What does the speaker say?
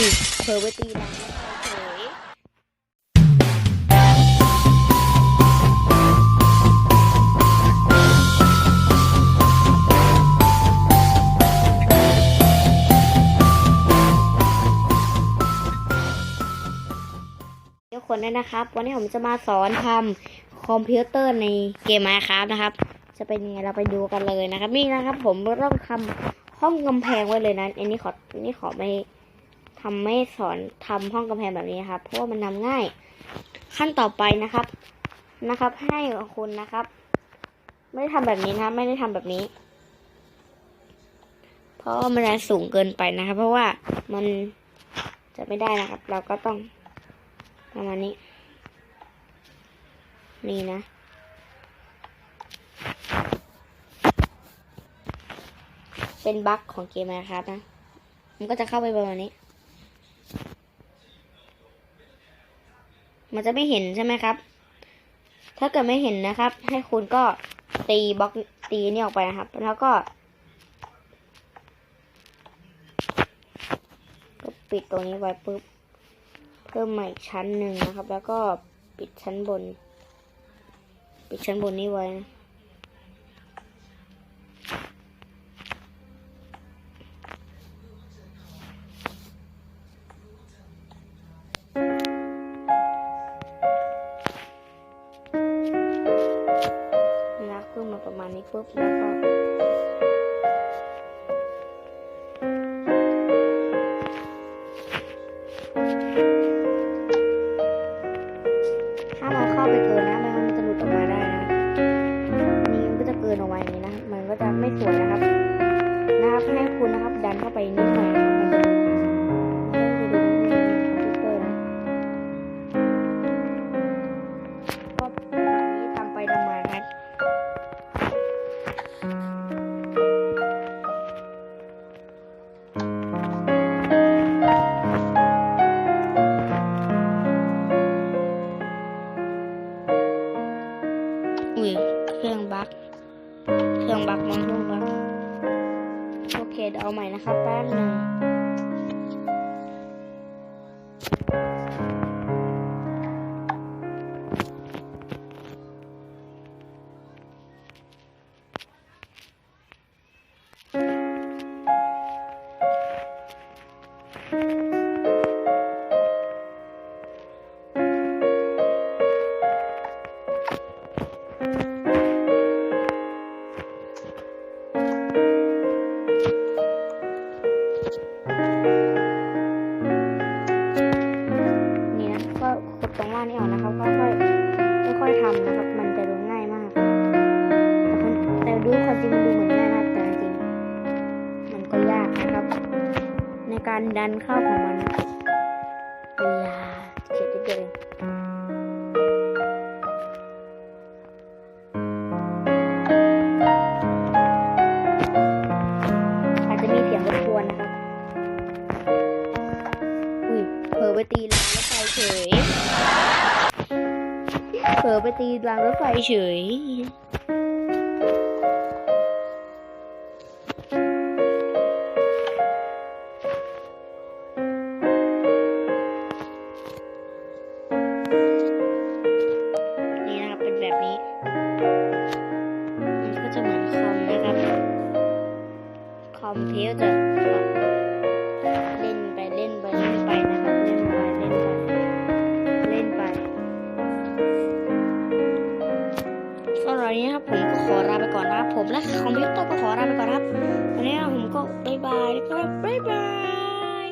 อืมเผลอไปตีดังเฉยทุกคนด้วยนะครับ วันนี้ผมจะมาสอนทำคอมพิวเตอร์ในเกม Minecraft นะครับ จะเป็นยังไงเราไปดูกันเลยนะครับ นี่นะครับ ผมต้องทำห้องกำแพงไว้เลยนะอันนี้ขออันนี้ขอไม่ ทำไม่สอนทำห้องกำแพงแบบนี้นะครับ เพราะว่ามันทำง่าย ขั้นต่อไปนะครับนะครับ ให้คุณนะครับ ไม่ได้ทำแบบนี้นะครับไม่ได้ทำแบบนี้ เพราะมันจะสูงเกินไปนะครับ เพราะว่ามันจะไม่ได้นะครับ เราก็ต้องประมาณนี้ นี่นะเป็นบั๊กของเกมนะครับนะ มันก็จะเข้าไปประมาณนี้ มันจะไม่เห็นใช่ไหมครับ ถ้าเกิดไม่เห็นนะครับ ให้คุณก็ตีบล็อกตีนี่ออกไปนะครับ แล้วก็ก็ปิดตรงนี้ไว้ปุ๊บ เพิ่มใหม่ชั้นหนึ่งนะครับ แล้วก็ปิดชั้นบน ปิดชั้นบนนี้ไว้นะ ปุ๊บแล้วก็ถ้าเราเข้าไปเกินนะมันมันจะหลุดออกมาได้นะนี่มันก็จะเกินออกมาอย่างนี้นะมันก็จะไม่สวยนะครับนะครับให้คุณนะครับดันเข้าไปนิด เครื่องบักเครื่องบักมันเครื่องบักโอเคเดี๋ยวเอาใหม่นะครับแป๊บนึ่ง นี่นะก็กดตรงล่างนี่ออกนะครับค่อยๆค่อยๆทำนะครับ มันจะดูง่ายมาก แต่ดูความจริงมันดูเหมือนง่ายนะแต่จริง มันก็ยากนะครับ ในการดันเข้าของมันเวลาเจ็ดนิดเดียวเอน ไปตีรางรถไฟเฉย เผลอไปตีรางรถไฟเฉย นี่นะครับเป็นแบบนี้ มันก็จะเหมือนคอมนะครับ คอมพิวเตอร์ วันนี้ครับผมก็ขอลาไปก่อนนะครับผมและคอมพิวเตอร์ก็ขอลาไปก่อนครับวันนี้ผมก็บายบายครับบายบาย